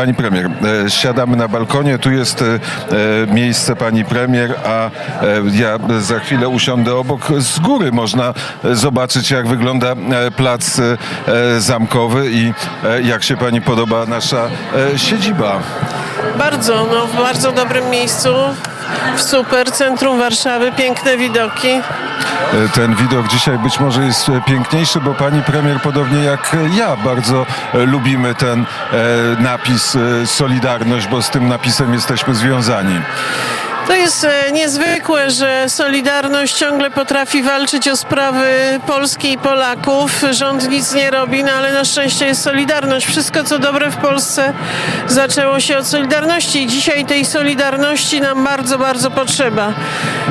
Pani premier, e, siadamy na balkonie, tu jest e, e, miejsce pani premier, a ja za chwilę usiądę obok. Z góry można zobaczyć, jak wygląda plac zamkowy i jak się pani podoba nasza siedziba. Bardzo, no w bardzo dobrym miejscu, w super centrum Warszawy, piękne widoki. E, Ten widok dzisiaj być może jest e, piękniejszy, bo pani premier, podobnie jak ja, bardzo e, lubimy ten napis Solidarność, bo z tym napisem jesteśmy związani. To jest e, niezwykłe, że Solidarność ciągle potrafi walczyć o sprawy Polski i Polaków. Rząd nic nie robi, no ale na szczęście jest Solidarność. Wszystko, co dobre w Polsce zaczęło się od Solidarności i dzisiaj tej Solidarności nam bardzo, bardzo potrzeba.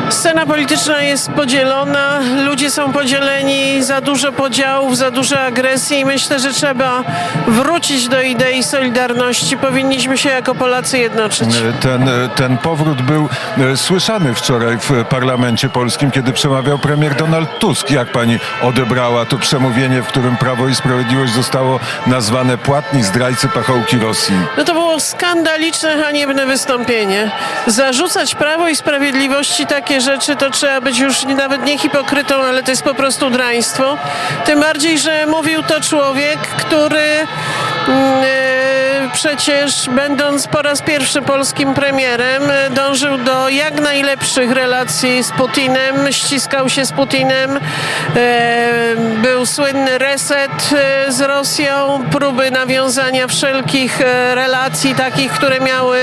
Scena polityczna jest podzielona, ludzie są podzieleni, za dużo podziałów, za dużo agresji i myślę, że trzeba wrócić do idei Solidarności. Powinniśmy się jako Polacy jednoczyć. Ten, ten powrót był słyszany wczoraj w parlamencie polskim, kiedy przemawiał premier Donald Tusk. Jak pani odebrała to przemówienie, w którym Prawo i Sprawiedliwość zostało nazwane płatni zdrajcy pachołki Rosji? No to było skandaliczne, haniebne wystąpienie. Zarzucać Prawo i Sprawiedliwości takie rzeczy, to trzeba być już nawet nie hipokrytą, ale to jest po prostu draństwo. Tym bardziej, że mówił to człowiek, który e, przecież będąc po raz pierwszy polskim premierem, e, dążył do jak najlepszych relacji z Putinem, ściskał się z Putinem, e, był słynny reset e, z Rosją, próby nawiązania wszelkich relacji takich, które miały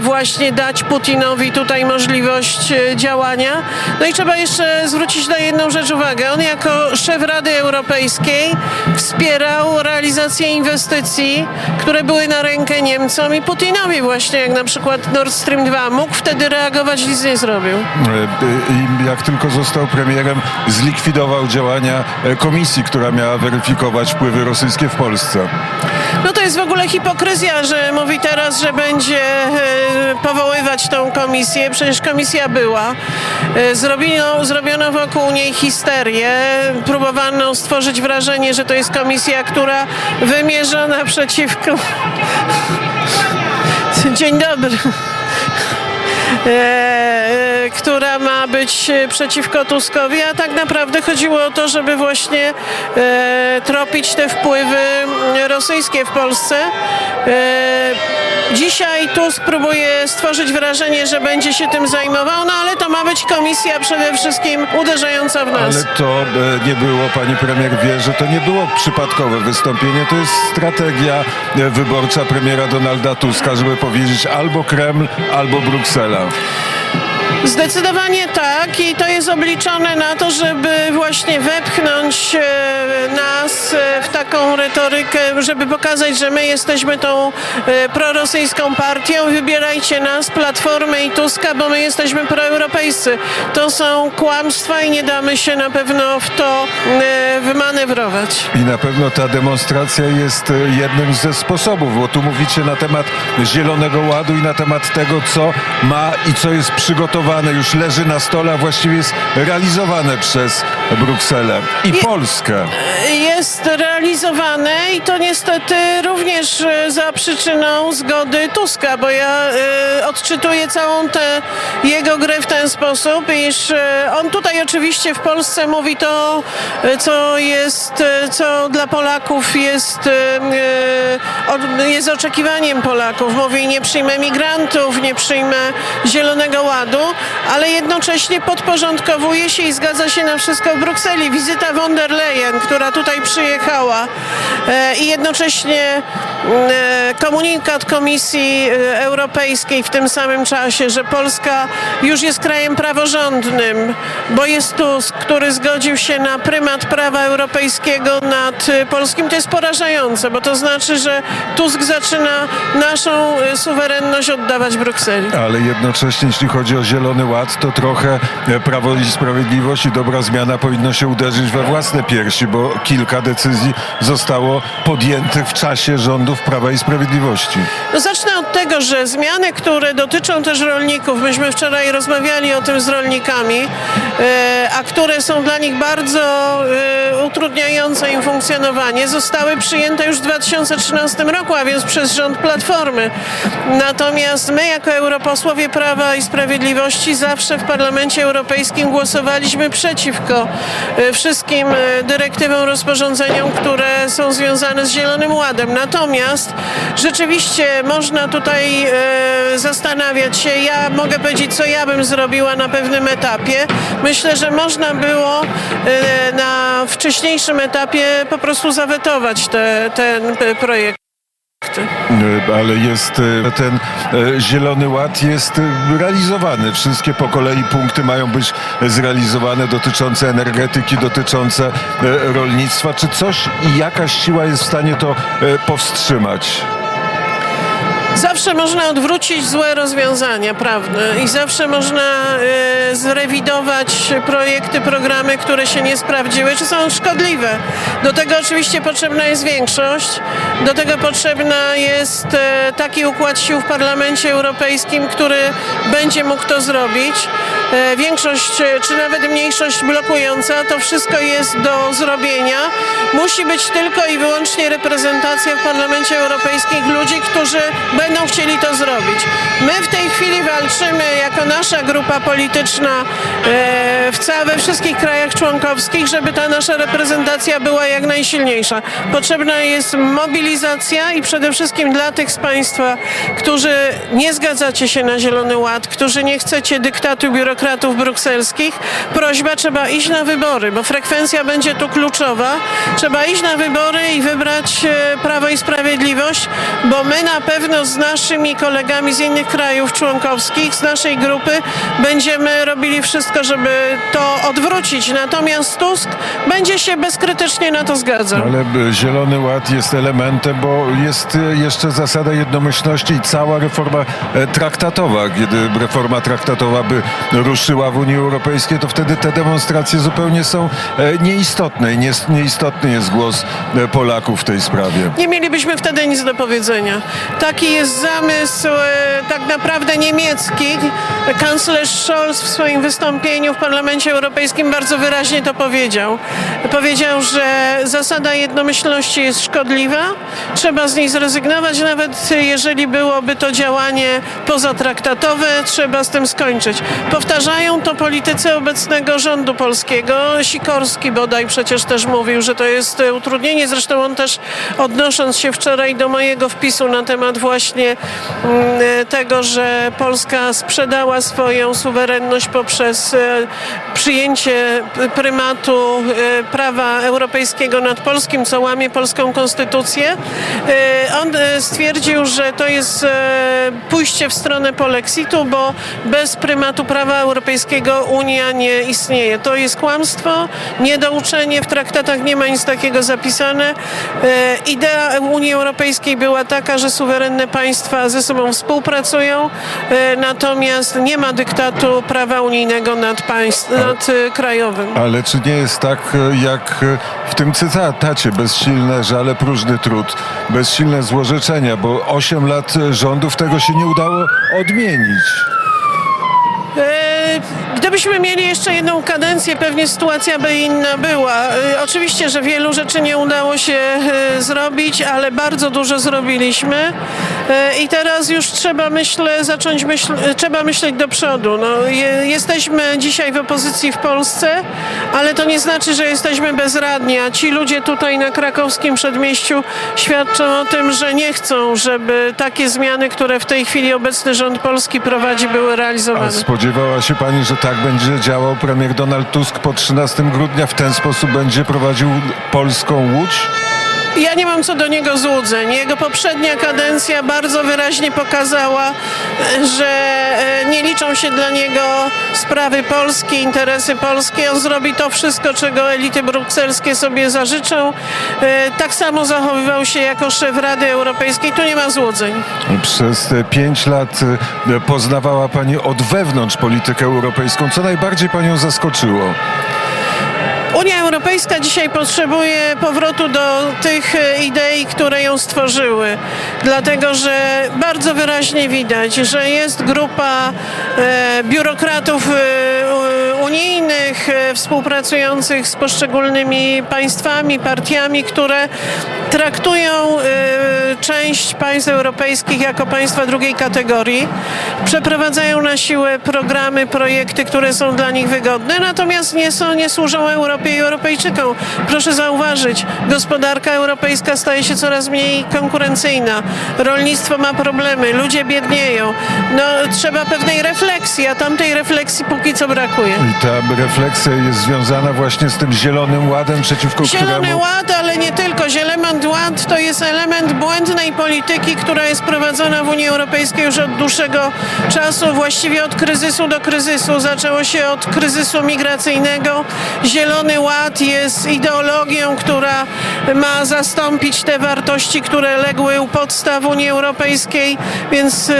właśnie dać Putinowi tutaj możliwość działania. No i trzeba jeszcze zwrócić na jedną rzecz uwagę. On jako szef Rady Europejskiej wspierał realizację inwestycji, które były na rękę Niemcom i Putinowi właśnie, jak na przykład Nord Stream 2. Mógł wtedy reagować, nic nie zrobił. E, I jak tylko został premierem, zlikwidował działania e, komisji, która miała weryfikować wpływy rosyjskie w Polsce. No to jest w ogóle hipokryzja, że mówi teraz, że będzie e, powoływać tą komisję. Przecież komisja była. Zrobiono, zrobiono wokół niej histerię. Próbowano stworzyć wrażenie, że to jest komisja, która wymierzona przeciwko... Dzień dobry. E, e, która ma być przeciwko Tuskowi, a tak naprawdę chodziło o to, żeby właśnie e, tropić te wpływy rosyjskie w Polsce. Dzisiaj Tusk próbuje stworzyć wrażenie, że będzie się tym zajmował, no ale to ma być komisja przede wszystkim uderzająca w nas. Ale to e, nie było, pani premier wie, że to nie było przypadkowe wystąpienie, to jest strategia e, wyborcza premiera Donalda Tuska, żeby powiedzieć albo Kreml, albo Bruksela. Zdecydowanie tak i to jest obliczone na to, żeby właśnie wepchnąć e, nas e, w taką retorykę, żeby pokazać, że my jesteśmy tą e, prorosyjską partią. Wybierajcie nas, Platformę i Tuska, bo my jesteśmy proeuropejscy. To są kłamstwa i nie damy się na pewno w to wymanewrować. I na pewno ta demonstracja jest jednym ze sposobów, bo tu mówicie na temat Zielonego Ładu i na temat tego, co ma i co jest przygotowane, już leży na stole, a właściwie jest realizowane przez Brukselę i Je- Polskę. Jest realizowane i to niestety również e, za przyczyną zgody Tuska, bo ja e, odczytuję całą tę jego grę w ten sposób, iż e, on tutaj oczywiście w Polsce mówi to, co jest, co dla Polaków jest, jest oczekiwaniem Polaków. Mówi nie przyjmę migrantów, nie przyjmę Zielonego Ładu, ale jednocześnie podporządkowuje się i zgadza się na wszystko w Brukseli. Wizyta von der Leyen, która tutaj przyjechała e, i jednocześnie komunikat Komisji e, Europejskiej w tym samym czasie, że Polska już jest krajem praworządnym, bo jest Tusk, który zgodził się na prymat prawa europejskiego nad e, polskim. To jest porażające, bo to znaczy, że Tusk zaczyna naszą e, suwerenność oddawać Brukseli. Ale jednocześnie, jeśli chodzi o Zielony Ład, to trochę e, Prawo i Sprawiedliwość i dobra zmiana powinno się uderzyć we własne piersi, bo kilka decyzji zostało podjętych w czasie rządów Prawa i Sprawiedliwości. No zacznę od Dlatego, że zmiany, które dotyczą też rolników, myśmy wczoraj rozmawiali o tym z rolnikami, e, a które są dla nich bardzo e, utrudniające im funkcjonowanie, zostały przyjęte już w 2013 roku, a więc przez rząd Platformy. Natomiast my, jako europosłowie Prawa i Sprawiedliwości, zawsze w Parlamencie Europejskim głosowaliśmy przeciwko e, wszystkim dyrektywom, rozporządzeniom, które są związane z Zielonym Ładem. Natomiast rzeczywiście można tutaj e, zastanawiać się, ja mogę powiedzieć, co ja bym zrobiła na pewnym etapie. Myślę, że można było e, na wcześniejszym etapie po prostu zawetować te, ten projekt. E, Ale jest e, ten e, Zielony Ład jest realizowany. Wszystkie po kolei punkty mają być zrealizowane dotyczące energetyki, dotyczące rolnictwa. Czy coś i jakaś siła jest w stanie to powstrzymać? Zawsze można odwrócić złe rozwiązania prawne i zawsze można e, zrewidować projekty, programy, które się nie sprawdziły, czy są szkodliwe. Do tego oczywiście potrzebna jest większość, do tego potrzebna jest e, taki układ sił w Parlamencie Europejskim, który będzie mógł to zrobić. E, większość, czy nawet mniejszość blokująca, to wszystko jest do zrobienia. Musi być tylko i wyłącznie reprezentacja w Parlamencie Europejskim ludzi, którzy będą chcieli to zrobić. My w tej chwili walczymy jako nasza grupa polityczna e, w całe, we wszystkich krajach członkowskich, żeby ta nasza reprezentacja była jak najsilniejsza. Potrzebna jest mobilizacja i przede wszystkim dla tych z Państwa, którzy nie zgadzacie się na Zielony Ład, którzy nie chcecie dyktatu biurokratów brukselskich, prośba, trzeba iść na wybory, bo frekwencja będzie tu kluczowa. Trzeba iść na wybory i wybrać e, Prawo i Sprawiedliwość, bo my na pewno z naszymi kolegami z innych krajów członkowskich, z naszej grupy, będziemy robili wszystko, żeby to odwrócić. Natomiast Tusk będzie się bezkrytycznie na to zgadzał. Ale e, Zielony Ład jest elementem, bo jest e, jeszcze zasada jednomyślności i cała reforma e, traktatowa. Kiedy reforma traktatowa by ruszyła w Unii Europejskiej, to wtedy te demonstracje zupełnie są nieistotne i nie, nieistotny jest głos Polaków w tej sprawie. Nie mielibyśmy wtedy nic do powiedzenia. Taki jest zamysł e, tak naprawdę niemiecki. Kanclerz Scholz w swoim wystąpieniu w Parlamencie Europejskim bardzo wyraźnie to powiedział. Powiedział, że zasada jednomyślności jest szkodliwa, trzeba z niej zrezygnować, nawet jeżeli byłoby to działanie pozatraktatowe, trzeba z tym skończyć. Powtarzają to politycy obecnego rządu polskiego. Sikorski bodaj przecież też mówił, że to jest e, utrudnienie. Zresztą on też odnosząc się wczoraj do mojego wpisu na temat właśnie mm, e, tego, że Polska sprzedała swoją suwerenność poprzez e, przyjęcie prymatu e, prawa europejskiego nad polskim, co łamie polską konstytucję. On stwierdził, że to jest pójście w stronę polexitu, bo bez prymatu prawa europejskiego Unia nie istnieje. To jest kłamstwo, niedouczenie, w traktatach nie ma nic takiego zapisane. Idea Unii Europejskiej była taka, że suwerenne państwa ze sobą współpracują, e, natomiast nie ma dyktatu prawa unijnego nad, państw, nad e, krajowym. Ale czy nie jest tak, e, jak w tym cytacie, bezsilne żale, próżny trud, bezsilne złorzeczenia, bo 8 lat rządów tego się nie udało odmienić. Gdybyśmy mieli jeszcze jedną kadencję, pewnie sytuacja by inna była. Oczywiście, że wielu rzeczy nie udało się zrobić, ale bardzo dużo zrobiliśmy i teraz już trzeba, myślę, zacząć myśl, e, trzeba myśleć do przodu. No, je, jesteśmy dzisiaj w opozycji w Polsce, ale to nie znaczy, że jesteśmy bezradni, a ci ludzie tutaj na krakowskim przedmieściu świadczą o tym, że nie chcą, żeby takie zmiany, które w tej chwili obecny rząd polski prowadzi, były A realizowane. spodziewała się pani, że tak będzie działał premier Donald Tusk po 13 grudnia? W ten sposób będzie prowadził polską łódź? Ja nie mam co do niego złudzeń. Jego poprzednia kadencja bardzo wyraźnie pokazała, że e, nie liczą się dla niego sprawy polskie, interesy polskie. On zrobi to wszystko, czego elity brukselskie sobie zażyczą. E, Tak samo zachowywał się jako szef Rady Europejskiej. Tu nie ma złudzeń. Przez te pięć lat e, poznawała pani od wewnątrz politykę europejską. Co najbardziej panią zaskoczyło? Unia Europejska dzisiaj potrzebuje powrotu do tych e, idei, które ją stworzyły. Dlatego, że bardzo wyraźnie widać, że jest grupa e, biurokratów e, unijnych e, współpracujących z poszczególnymi państwami, partiami, które traktują e, część państw europejskich jako państwa drugiej kategorii. Przeprowadzają na siłę programy, projekty, które są dla nich wygodne, natomiast nie, są, nie służą Europie i Europejczykom. Proszę zauważyć, gospodarka europejska staje się coraz mniej konkurencyjna. Rolnictwo ma problemy, ludzie biednieją. No, trzeba pewnej refleksji, a tamtej refleksji póki co brakuje. Ta refleksja jest związana właśnie z tym zielonym ładem, przeciwko Zielony któremu... Ład, ale nie tylko. Zielony Ład to jest element błędnej polityki, która jest prowadzona w Unii Europejskiej już od dłuższego czasu, właściwie od kryzysu do kryzysu. Zaczęło się od kryzysu migracyjnego. Zielony Ład jest ideologią, która ma zastąpić te wartości, które legły u podstaw Unii Europejskiej, więc y,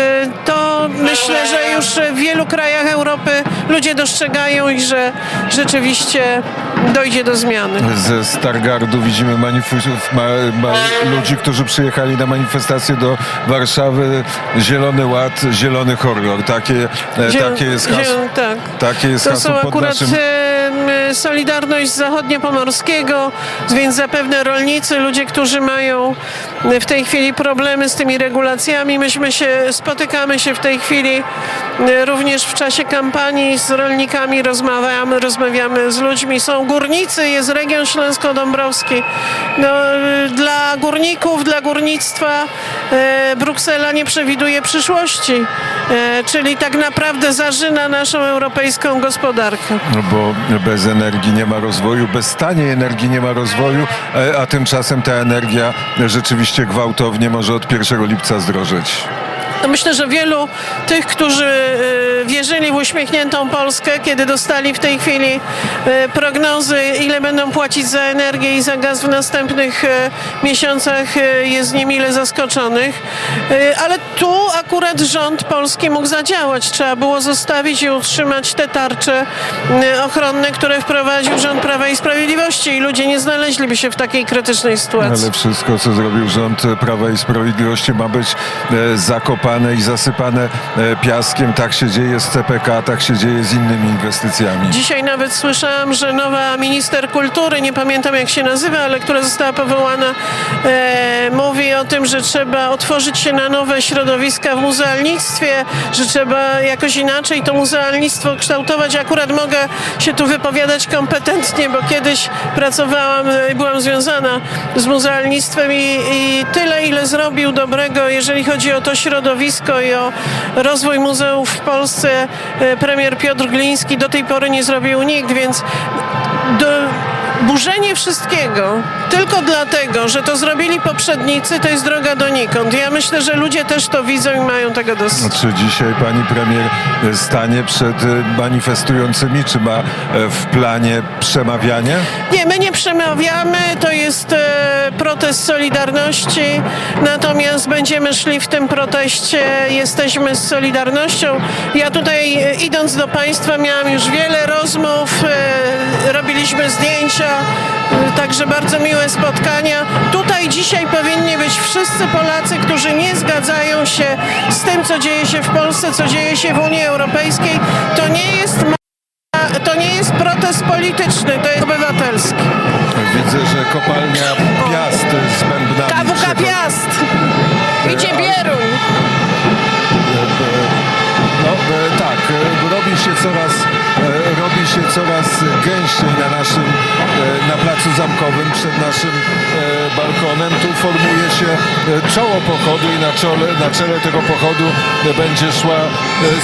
to myślę, że już w wielu krajach Europy ludzie dostrzegają i że rzeczywiście dojdzie do zmiany. Ze Stargardu widzimy manifestów, ma, ma, ludzi, którzy przyjechali na manifestację do Warszawy. Zielony Ład, zielony horror. Takie, e, Ziel- takie jest hasło. tak. Takie jest To są akurat naszym... Solidarność Zachodniopomorskiego, więc zapewne rolnicy, ludzie, którzy mają w tej chwili problemy z tymi regulacjami. Myśmy się, spotykamy się w tej chwili e, również w czasie kampanii z rolnikami, rozmawiamy, rozmawiamy z ludźmi. Są górnicy, jest region śląsko-dąbrowski. No, e, dla górników, dla górnictwa e, Bruksela nie przewiduje przyszłości, czyli tak naprawdę zarzyna naszą europejską gospodarkę. No bo bez energii nie ma rozwoju, bez taniej energii nie ma rozwoju, a tymczasem ta energia rzeczywiście gwałtownie może od 1 lipca zdrożeć. No myślę, że wielu tych, którzy e, wierzyli w uśmiechniętą Polskę, kiedy dostali w tej chwili e, prognozy, ile będą płacić za energię i za gaz w następnych e, miesiącach, e, jest niemile zaskoczonych. E, Ale tu akurat rząd polski mógł zadziałać. Trzeba było zostawić i utrzymać te tarcze ochronne, które wprowadził rząd Prawa i Sprawiedliwości i ludzie nie znaleźliby się w takiej krytycznej sytuacji. Ale wszystko, co zrobił rząd Prawa i Sprawiedliwości ma być zakopane i zasypane piaskiem. Tak się dzieje z CPK, tak się dzieje z innymi inwestycjami. Dzisiaj nawet słyszałam, że nowa minister kultury, nie pamiętam jak się nazywa, ale która została powołana, e, mówi o tym, że trzeba otworzyć się na nowe środowiska w muzealnictwie, że trzeba jakoś inaczej to muzealnictwo kształtować. Akurat mogę się tu wypowiadać kompetentnie, bo kiedyś pracowałam e, i byłam związana z muzealnictwem i, i tyle, ile zrobił dobrego, jeżeli chodzi o to środowisko i o rozwój muzeów w Polsce, premier Piotr Gliński do tej pory nie zrobił nikt, więc do, burzenie wszystkiego tylko dlatego, że to zrobili poprzednicy, to jest droga donikąd. Ja myślę, że ludzie też to widzą i mają tego dosyć. Czy dzisiaj pani premier stanie przed e, manifestującymi, czy ma e, w planie przemawianie? Nie, my nie przemawiamy, to jest e, protest Solidarności, natomiast będziemy szli w tym proteście, jesteśmy z Solidarnością. Ja tutaj e, idąc do Państwa miałam już wiele rozmów, robiliśmy zdjęcia, także bardzo miłe spotkania. Tutaj dzisiaj powinni być wszyscy Polacy, którzy nie zgadzają się z tym, co dzieje się w Polsce, co dzieje się w Unii Europejskiej. To nie jest to nie jest protest polityczny, to jest obywatelski. Widzę, że kopalnia Piast z bębnami. KWK Piast! Idzie Bieruń! No e, tak, e, robi się coraz, e, się coraz gęściej na naszym, e, na placu zamkowym przed naszym e, balkonem. Tu formuje się e, czoło pochodu i na, czole, na czele tego pochodu będzie szła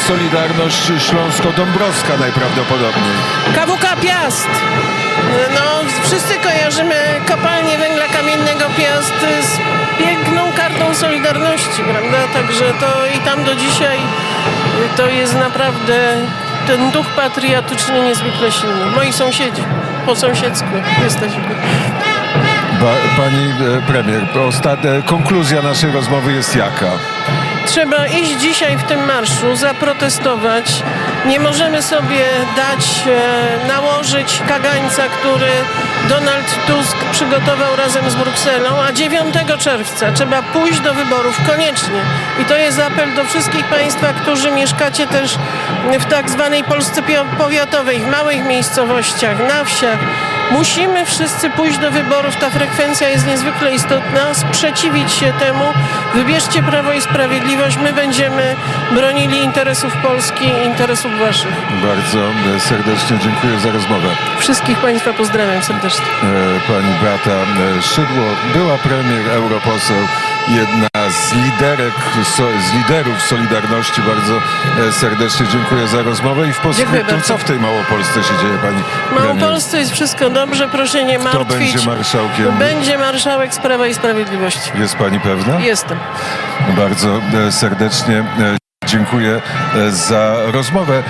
Solidarność Śląsko-Dąbrowska najprawdopodobniej. KWK Piast! No, wszyscy kojarzymy kopalnię węgla kamiennego Piast z piękną kartą Solidarności, prawda? Także to i tam do dzisiaj to jest naprawdę ten duch patriotyczny niezwykle silny. Moi sąsiedzi, po sąsiedzku jesteśmy. Pani e, premier, ostat- e, konkluzja naszej rozmowy jest jaka? Trzeba iść dzisiaj w tym marszu, zaprotestować Nie możemy sobie dać e, nałożyć kagańca, który Donald Tusk przygotował razem z Brukselą, a 9 czerwca trzeba pójść do wyborów koniecznie. I to jest apel do wszystkich Państwa, którzy mieszkacie też w tak zwanej Polsce powiatowej, w małych miejscowościach, na wsiach. Musimy wszyscy pójść do wyborów. Ta frekwencja jest niezwykle istotna. Sprzeciwić się temu. Wybierzcie Prawo i Sprawiedliwość. My będziemy bronili interesów Polski i interesów Waszych. Bardzo e, serdecznie dziękuję za rozmowę. Wszystkich Państwa pozdrawiam serdecznie. E, Pani Beata e, Szydło, była premier, europoseł, jedna z liderek, z liderów Solidarności. Bardzo e, serdecznie dziękuję za rozmowę i w bardzo. co w tej Małopolsce się dzieje, Pani premier? Małopolsce jest wszystko dobrze, proszę nie Kto martwić. będzie marszałkiem? Będzie marszałek z Prawa i Sprawiedliwości. Jest Pani pewna? Jestem. Bardzo e, serdecznie e, dziękuję za rozmowę.